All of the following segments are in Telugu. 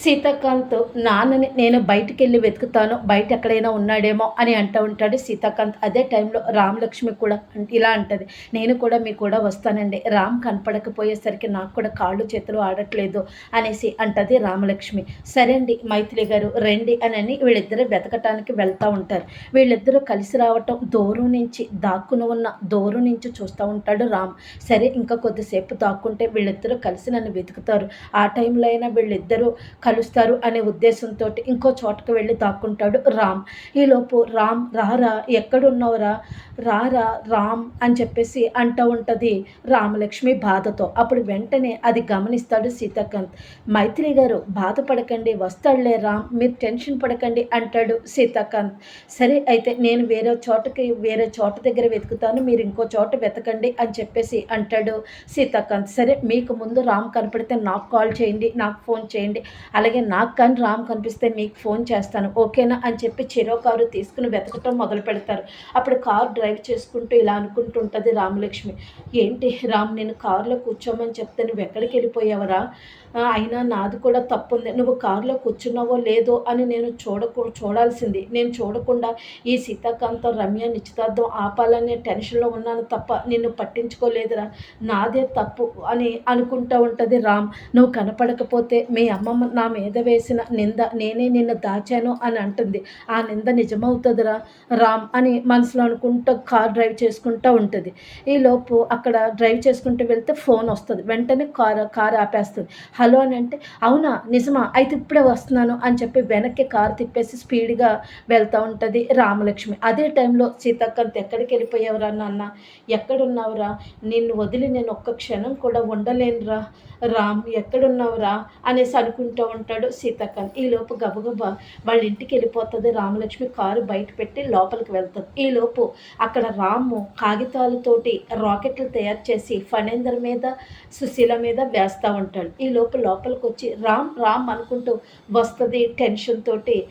Seethakanth నాన్నని నేను బయటికి వెళ్ళి వెతుకుతాను బయట ఎక్కడైనా ఉన్నాడేమో అని అంటూ ఉంటాడు సీతాకాంత్. అదే టైంలో రామలక్ష్మి కూడా ఇలా అంటది నేను కూడా మీ కూడా వస్తానండి రామ్ కనపడకపోయేసరికి నాకు కూడా కాళ్ళు చేతులు ఆడట్లేదు అనేసి అంటది రామలక్ష్మి. సరే అండి మైథిలి గారు రండి అని అని వీళ్ళిద్దరూ వెతకటానికి వెళ్తూ ఉంటారు. వీళ్ళిద్దరూ కలిసి రావటం దూరం నుంచి దాక్కుని ఉన్న దూరం నుంచి చూస్తూ ఉంటాడు రామ్. సరే ఇంకా కొద్దిసేపు దాక్కుంటే వీళ్ళిద్దరూ కలిసి నన్ను వెతుకుతారు. ఆ టైంలో అయినా వీళ్ళిద్దరూ కలుస్తారు అనే ఉద్దేశంతో ఇంకో చోటకు వెళ్ళి దాక్కుంటాడు రామ్. ఈలోపు రామ్ రారా ఎక్కడున్నావురా? రారా రామ్ అని చెప్పేసి అంటూ ఉంటుంది రామలక్ష్మి బాధతో. అప్పుడు వెంటనే అది గమనిస్తాడు సీతాకాంత్. మైత్రి గారు బాధపడకండి వస్తాడులే రామ్ మీరు టెన్షన్ పడకండి అంటాడు సీతాకాంత్. సరే అయితే నేను వేరే చోటకి వేరే చోట దగ్గర వెతుకుతాను మీరు ఇంకో చోట వెతకండి అని చెప్పేసి అంటాడు సీతాకాంత్. సరే మీకు ముందు రామ్ కనపడితే నాకు కాల్ చేయండి నాకు ఫోన్ చేయండి అలాగే నాకు కానీ రామ్ కనిపిస్తే మీకు ఫోన్ చేస్తాను ఓకేనా? అని చెప్పి చెరో కారు తీసుకుని వెతకటం మొదలు పెడతారు. అప్పుడు కారు డ్రైవ్ చేసుకుంటూ ఇలా అనుకుంటుంటుంది రామలక్ష్మి. ఏంటి రామ్ నేను కారులో కూర్చోమని చెప్తే నువ్వు ఎక్కడికి వెళ్ళిపోయావరా? అయినా నాది కూడా తప్పు ఉంది నువ్వు కారులో కూర్చున్నావో లేదో అని నేను చూడకు చూడాల్సింది. నేను చూడకుండా ఈ సీతాకాంతం రమ్య నిశ్చితార్థం ఆపాలనే టెన్షన్లో ఉన్నాను తప్ప నిన్ను పట్టించుకోలేదురా. నాదే తప్పు అని అనుకుంటూ ఉంటుంది రామ్. నువ్వు కనపడకపోతే మీ అమ్మమ్మ నా మీద వేసిన నింద నేనే నిన్ను దాచాను అని అంటుంది. ఆ నింద నిజమవుతుందిరా రామ్ అని మనసులో అనుకుంటూ కార్ డ్రైవ్ చేసుకుంటూ ఉంటుంది. ఈలోపు అక్కడ డ్రైవ్ చేసుకుంటూ వెళ్తే ఫోన్ వస్తుంది. వెంటనే కార్ కార్ ఆపేస్తుంది. హలో అని అంటే అవునా నిజమా అయితే ఇప్పుడే వస్తున్నాను అని చెప్పి వెనక్కి కారు తిప్పేసి స్పీడ్గా వెళ్తూ ఉంటుంది రామలక్ష్మి. అదే టైంలో సీతక్కంత ఎక్కడికి వెళ్ళిపోయావురా నాన్న? ఎక్కడున్నావురా? నిన్ను వదిలి నేను ఒక్క క్షణం కూడా ఉండలేనురా. రామ్ ఎక్కడున్నావురా? అనేసి అనుకుంటూ ఉంటాడు సీతక్కన్. ఈలోపు గబగబా వాళ్ళ ఇంటికి వెళ్ళిపోతుంది రామలక్ష్మి. కారు బయట పెట్టి లోపలికి వెళ్తుంది. ఈలోపు అక్కడ రాము కాగితాలతోటి రాకెట్లు తయారు చేసి ఫణేందర్ మీద సుశీల మీద వేస్తూ ఉంటాడు. ఈలోపు లోపల లోపలికి వచ్చి రామ్ రామ్ అనుకుంటూ వస్తుంది టెన్షన్ తోటి.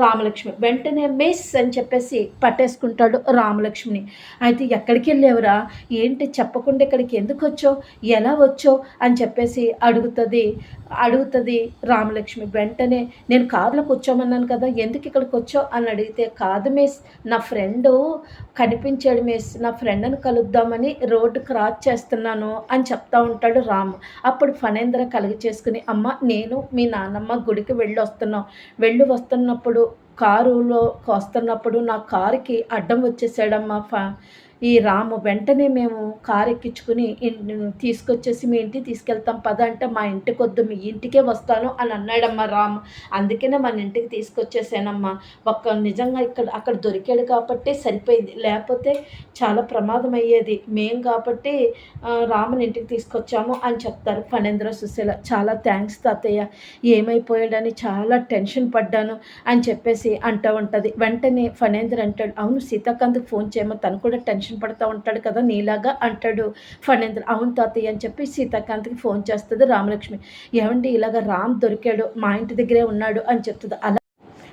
రామలక్ష్మి. వెంటనే మిస్ అని చెప్పేసి పట్టేసుకుంటాడు రామలక్ష్మిని. అయితే ఎక్కడికి వెళ్ళావురా? ఏంటి చెప్పకుండా ఇక్కడికి ఎందుకు వచ్చావు? ఎలా వచ్చావు? అని చెప్పేసి అడుగుతుంది అడుగుతుంది రామలక్ష్మి. వెంటనే నేను కారులో కూర్చోమన్నాను కదా ఎందుకు ఇక్కడికి వచ్చావు? అని అడిగితే కాదు మిస్ నా ఫ్రెండు కనిపించాడు మిస్ నా ఫ్రెండ్ని కలుద్దామని రోడ్డు క్రాస్ చేస్తున్నాను అని చెప్తా ఉంటాడు రామ్. అప్పుడు ఫణేంద్ర కలిగి చేసుకుని అమ్మ నేను మీ నాన్నమ్మ గుడికి వెళ్ళి వస్తున్నాం. వెళ్ళి వస్తున్నప్పుడు కారులో వస్తున్నప్పుడు నా కారుకి అడ్డం వచ్చేసాడమ్మా ఫా ఈ రాము వెంటనే మేము కారు ఎక్కించుకుని తీసుకొచ్చేసి మీ ఇంటికి తీసుకెళ్తాం పద అంటే మా ఇంటికి వద్దు మీ ఇంటికే వస్తాను అని అన్నాడమ్మా రాము. అందుకనే మన ఇంటికి తీసుకొచ్చేసానమ్మా. ఒక్క నిజంగా ఇక్కడ అక్కడ దొరికాడు కాబట్టి సరిపోయింది. లేకపోతే చాలా ప్రమాదం అయ్యేది. మేం కాబట్టి రాముని ఇంటికి తీసుకొచ్చాము అని చెప్తారు ఫణేంద్ర సుశీల. చాలా థ్యాంక్స్ తాతయ్య. ఏమైపోయాడని చాలా టెన్షన్ పడ్డాను అని చెప్పేసి అంటూ ఉంటుంది. వెంటనే ఫణేంద్ర అంటాడు అవును సీతాకాంత్ ఫోన్ చేయమో తను కూడా టెన్షన్ పడుతూ ఉంటాడు కదా నీలాగా అంటాడు ఫణేంద్ర. అవును తాతయ్య అని చెప్పి సీతాకాంత్కి ఫోన్ చేస్తుంది రామలక్ష్మి. ఏమండి ఇలాగ రామ్ దొరికాడు మా ఇంటి దగ్గరే ఉన్నాడు అని చెప్తుంది. అలా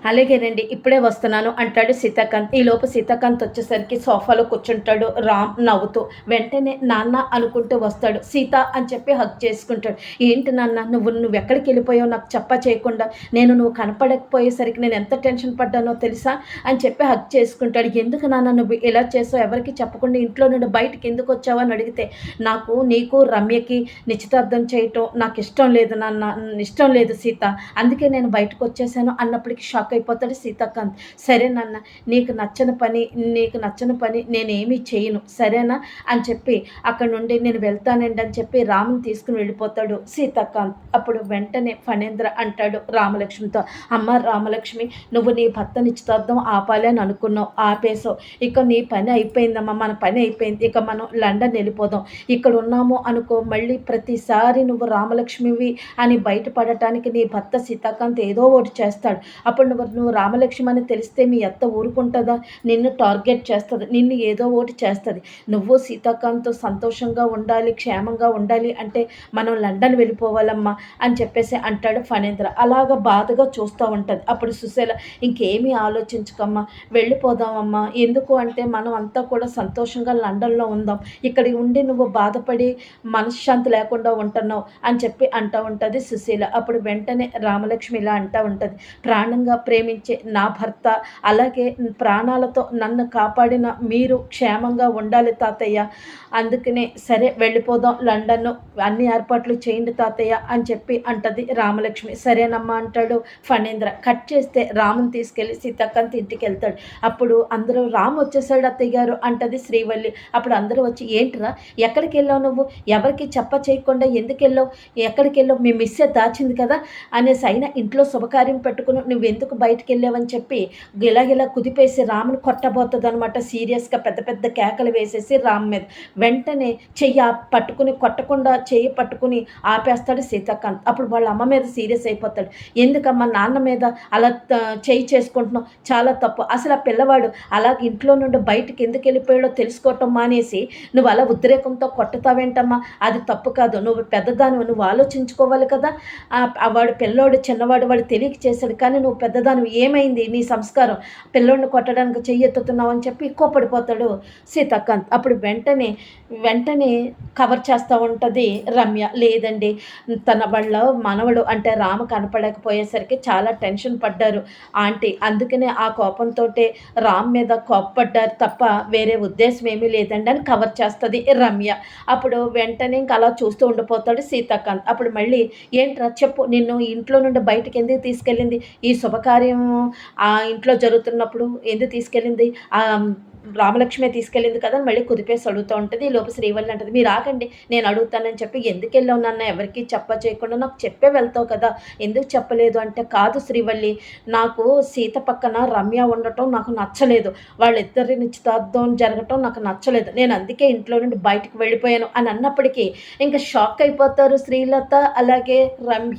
అలాగేనండి ఇప్పుడే వస్తున్నాను అంటాడు సీతాకాంత్. ఈలోపు సీతాకాంత్ వచ్చేసరికి సోఫాలో కూర్చుంటాడు రామ్ నవ్వుతూ వెంటనే నాన్న అనుకుంటూ వస్తాడు సీత అని చెప్పి హక్ చేసుకుంటాడు. ఏంటి నాన్న నువ్వు నువ్వు ఎక్కడికి వెళ్ళిపోయావు? నాకు చెప్ప చేయకుండా నేను నువ్వు కనపడకపోయేసరికి నేను ఎంత టెన్షన్ పడ్డానో తెలుసా? అని చెప్పి హక్ చేసుకుంటాడు. ఎందుకు నాన్న నువ్వు ఇలా చేసావు? ఎవరికి చెప్పకుండా ఇంట్లో నుండి బయటకి ఎందుకు వచ్చావు? అని అడిగితే నాకు నీకు రమ్యకి నిశ్చితార్థం చేయటం నాకు ఇష్టం లేదు నాన్న ఇష్టం లేదు సీత. అందుకే నేను బయటకు వచ్చేసాను అన్నప్పటికీ షాక్ అయిపోతాడు సీతాకాంత్. సరేనన్న నీకు నచ్చని పని నీకు నచ్చని పని నేనేమీ చేయను సరేనా? అని చెప్పి అక్కడ నుండి నేను వెళ్తానండి అని చెప్పి రాముని తీసుకుని వెళ్ళిపోతాడు సీతాకాంత్. అప్పుడు వెంటనే ఫణేంద్ర అంటాడు రామలక్ష్మితో అమ్మ రామలక్ష్మి నువ్వు నీ భర్త నిశ్చితార్థం ఆపాలి అని అనుకున్నావు ఆపేసావు ఇక నీ పని అయిపోయిందమ్మా మన పని అయిపోయింది. ఇక మనం లండన్ వెళ్ళిపోదాం. ఇక్కడ ఉన్నాము అనుకో మళ్ళీ ప్రతిసారి నువ్వు రామలక్ష్మివి అని బయటపడటానికి నీ భర్త సీతాకాంత్ ఏదో ఒకటి చేస్తాడు. అప్పుడు నువ్వు రామలక్ష్మి అని తెలిస్తే మీ అత్త ఊరుకుంటుందా? నిన్ను టార్గెట్ చేస్తుంది నిన్ను ఏదో ఒకటి చేస్తుంది. నువ్వు సీతాకాంత్తో సంతోషంగా ఉండాలి క్షేమంగా ఉండాలి అంటే మనం లండన్ వెళ్ళిపోవాలమ్మా అని చెప్పేసి అంటాడు ఫణేంద్ర. అలాగ బాధగా చూస్తూ ఉంటుంది. అప్పుడు సుశీల ఇంకేమీ ఆలోచించుకమ్మా వెళ్ళిపోదామమ్మా. ఎందుకు అంటే మనం అంతా కూడా సంతోషంగా లండన్లో ఉందాం. ఇక్కడ ఉండి నువ్వు బాధపడి మనశ్శాంతి లేకుండా ఉంటున్నావు అని చెప్పి అంటూ ఉంటుంది సుశీల. అప్పుడు వెంటనే రామలక్ష్మి ఇలా అంటూ ఉంటుంది. ప్రాణంగా ప్రేమించే నా భర్త అలాగే ప్రాణాలతో నన్ను కాపాడిన మీరు క్షేమంగా ఉండాలి తాతయ్య. అందుకనే సరే వెళ్ళిపోదాం లండన్ అన్ని ఏర్పాట్లు చేయండి తాతయ్య అని చెప్పి అంటది రామలక్ష్మి. సరేనమ్మా అంటాడు ఫణేంద్ర. కట్ చేస్తే రాముని తీసుకెళ్ళి సీతక్కంత ఇంటికి వెళ్తాడు అప్పుడు అందరూ రాము వచ్చేసాడు అత్తయ్య గారు అంటది శ్రీవల్లి. అప్పుడు అందరూ వచ్చి ఏంట్రా ఎక్కడికి వెళ్ళావు నువ్వు? ఎవరికి చెప్ప చేయకుండా ఎందుకు వెళ్ళావు? ఎక్కడికి వెళ్ళావు? మీ మిస్సే దాచింది కదా అనేసి అయినా ఇంట్లో శుభకార్యం పెట్టుకుని నువ్వు ఎందుకు బయటికి వెళ్ళావని చెప్పి గిలగిలా కుదిపేసి రాముని కొట్టబోతుంది అనమాట సీరియస్గా పెద్ద పెద్ద కేకలు వేసేసి రామ్ మీద. వెంటనే చెయ్యి పట్టుకుని కొట్టకుండా చెయ్యి పట్టుకుని ఆపేస్తాడు సీతాకాంత్. అప్పుడు వాళ్ళ అమ్మ మీద సీరియస్ అయిపోతాడు. ఎందుకమ్మా నాన్న మీద అలా చెయ్యి చేసుకుంటున్నావు? చాలా తప్పు. అసలు ఆ పిల్లవాడు అలాగ ఇంట్లో నుండి బయటికి ఎందుకు వెళ్ళిపోయాడో తెలుసుకోవటం మానేసి నువ్వు అలా ఉద్రేకంతో కొట్టుతావేంటమ్మా? అది తప్పు కాదు. నువ్వు పెద్దదాని నువ్వు ఆలోచించుకోవాలి కదా. వాడు పిల్లోడు చిన్నవాడు వాడు తెలియక చేశాడు. కానీ నువ్వు పెద్ద పెద్దదాని ఏమైంది? నీ సంస్కారం. పిల్లోడిని కొట్టడానికి చెయ్యెత్తుతున్నావు అని చెప్పి కోపడిపోతాడు సీతాకాంత్. అప్పుడు వెంటనే వెంటనే కవర్ చేస్తూ ఉంటుంది రమ్య. లేదండి తన వాళ్ళ మనవడు అంటే రామ కనపడకపోయేసరికి చాలా టెన్షన్ పడ్డారు ఆంటీ. అందుకనే ఆ కోపంతో రామ్ మీద కోప్పడ్డారు తప్ప వేరే ఉద్దేశం ఏమీ లేదండి అని కవర్ చేస్తుంది రమ్య. అప్పుడు వెంటనే ఇంకా అలా చూస్తూ ఉండిపోతాడు సీతాకాంత్. అప్పుడు మళ్ళీ ఏంట్రా చెప్పు నిన్ను ఇంట్లో నుండి బయటకు ఎందుకు తీసుకెళ్ళింది? ఈ శుభకార్యం ఆ ఇంట్లో జరుగుతున్నప్పుడు ఎందుకు తీసుకెళ్ళింది? రామలక్ష్మి తీసుకెళ్ళింది కదా మళ్ళీ కుదిపేసి అడుగుతూ ఉంటుంది. లోపు శ్రీవల్లి అంటుంది మీరు ఆగండి నేను అడుగుతానని చెప్పి ఎందుకు వెళ్ళావు నాన్న? ఎవరికి చెప్ప చేయకుండా నాకు చెప్పే వెళ్తావు కదా. ఎందుకు చెప్పలేదు? అంటే కాదు శ్రీవల్లి నాకు సీత పక్కన రమ్య ఉండటం నాకు నచ్చలేదు. వాళ్ళిద్దరి నిశ్చితార్థం జరగటం నాకు నచ్చలేదు. నేను అందుకే ఇంట్లో నుండి బయటకు వెళ్ళిపోయాను. అని అన్నప్పటికీ ఇంకా షాక్ అయిపోతారు శ్రీలత అలాగే రమ్య.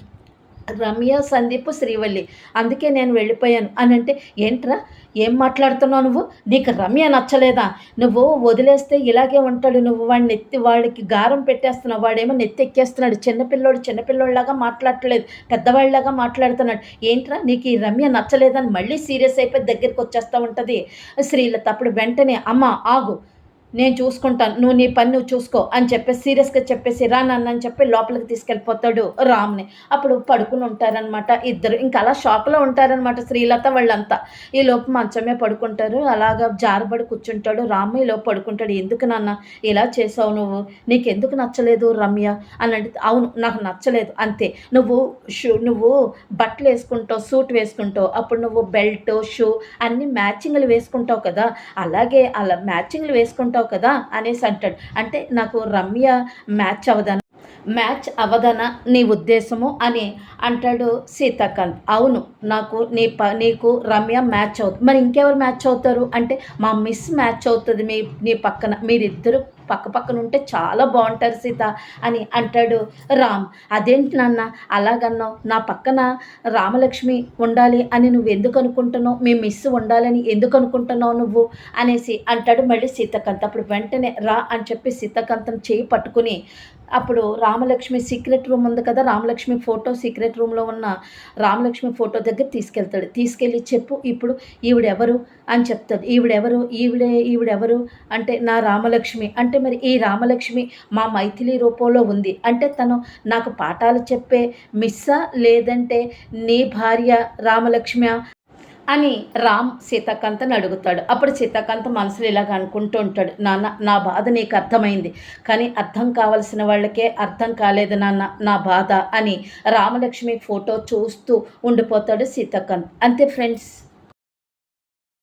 రమ్య సందీప్ శ్రీవల్లి. అందుకే నేను వెళ్ళిపోయాను. అని అంటే ఏంట్రా? ఏం మాట్లాడుతున్నావు నువ్వు? నీకు రమ్య నచ్చలేదా? నువ్వు వదిలేస్తే ఇలాగే ఉంటాడు. నువ్వు వాడిని నెత్తి వాడికి గారం పెట్టేస్తున్నావు. వాడేమో నెత్తి ఎక్కేస్తున్నాడు. చిన్నపిల్లోడు చిన్నపిల్లోడిలాగా మాట్లాడట్లేదు పెద్దవాళ్ళలాగా మాట్లాడుతున్నాడు. ఏంట్రా? నీకు ఈ రమ్య నచ్చలేదని మళ్ళీ సీరియస్ అయిపోయి దగ్గరికి వచ్చేస్తూ ఉంటుంది. శ్రీలత అప్పుడు వెంటనే అమ్మ ఆగు. నేను చూసుకుంటాను నువ్వు నీ పని నువ్వు చూసుకో అని చెప్పేసి సీరియస్గా చెప్పేసి రా నన్ను అని చెప్పి లోపలికి తీసుకెళ్ళిపోతాడు రామ్ని. అప్పుడు పడుకుని ఉంటారనమాట ఇద్దరు. ఇంకా అలా షాక్లో ఉంటారనమాట శ్రీలత వాళ్ళంతా. ఈ లోపు మంచమే పడుకుంటారు. అలాగా జారబడి కూర్చుంటాడు రామ్. ఈలోపు పడుకుంటాడు. ఎందుకు నాన్న? ఇలా చేసావు నువ్వు. నీకు ఎందుకు నచ్చలేదు రమ్య? అని అంటే అవును నాకు నచ్చలేదు. అంతే. నువ్వు షూ నువ్వు బట్టలు వేసుకుంటావు సూట్ వేసుకుంటావు. అప్పుడు నువ్వు బెల్ట్ షూ అన్ని మ్యాచింగ్లు వేసుకుంటావు కదా. అలాగే అలా మ్యాచింగ్లు వేసుకుంటావు చేసావు కదా అనేసి అంటాడు. అంటే నాకు రమ్య మ్యాచ్ అవదన మ్యాచ్ అవదన నీ ఉద్దేశము అని అంటాడు సీతాకాంత్. అవును నాకు నీ ప నీకు రమ్య మ్యాచ్ అవుతుంది మరి ఇంకెవరు మ్యాచ్ అవుతారు? అంటే మా మిస్ మ్యాచ్ అవుతుంది మీ నీ పక్కన మీరిద్దరు పక్క పక్కన ఉంటే చాలా బాగుంటారు సీత అని అంటాడు రామ్. అదేంటి నాన్న అలాగన్నావు? నా పక్కన రామలక్ష్మి ఉండాలి అని నువ్వు ఎందుకు అనుకుంటున్నావు? మీ మిస్ ఉండాలని ఎందుకు అనుకుంటున్నావు నువ్వు? అనేసి అంటాడు మళ్ళీ సీతకంత్. అప్పుడు వెంటనే రా అని చెప్పి సీతకంతం చేయి పట్టుకుని అప్పుడు రామలక్ష్మి సీక్రెట్ రూమ్ ఉంది కదా రామలక్ష్మి ఫోటో సీక్రెట్ రూమ్లో ఉన్న రామలక్ష్మి ఫోటో దగ్గర తీసుకెళ్తాడు. తీసుకెళ్ళి చెప్పు ఇప్పుడు ఈవిడెవరు? అని చెప్తాడు. ఈవిడెవరు? ఈవిడే ఈవిడెవరు? అంటే నా రామలక్ష్మి. అంటే అంటే మరి ఈ రామలక్ష్మి మా మైథిలి రూపంలో ఉంది. అంటే తను నాకు పాఠాలు చెప్పే మిస్సా లేదంటే నీ భార్య రామలక్ష్మి అని రామ్ సీతాకాంతని అడుగుతాడు. అప్పుడు సీతాకాంత మనసులో ఇలాగ అనుకుంటూ ఉంటాడు. నాన్న నా బాధ నీకు అర్థమైంది. కానీ అర్థం కావలసిన వాళ్ళకే అర్థం కాలేదు నాన్న నా బాధ అని రామలక్ష్మి ఫోటో చూస్తూ ఉండిపోతాడు సీతాకాంత్. అంతే ఫ్రెండ్స్.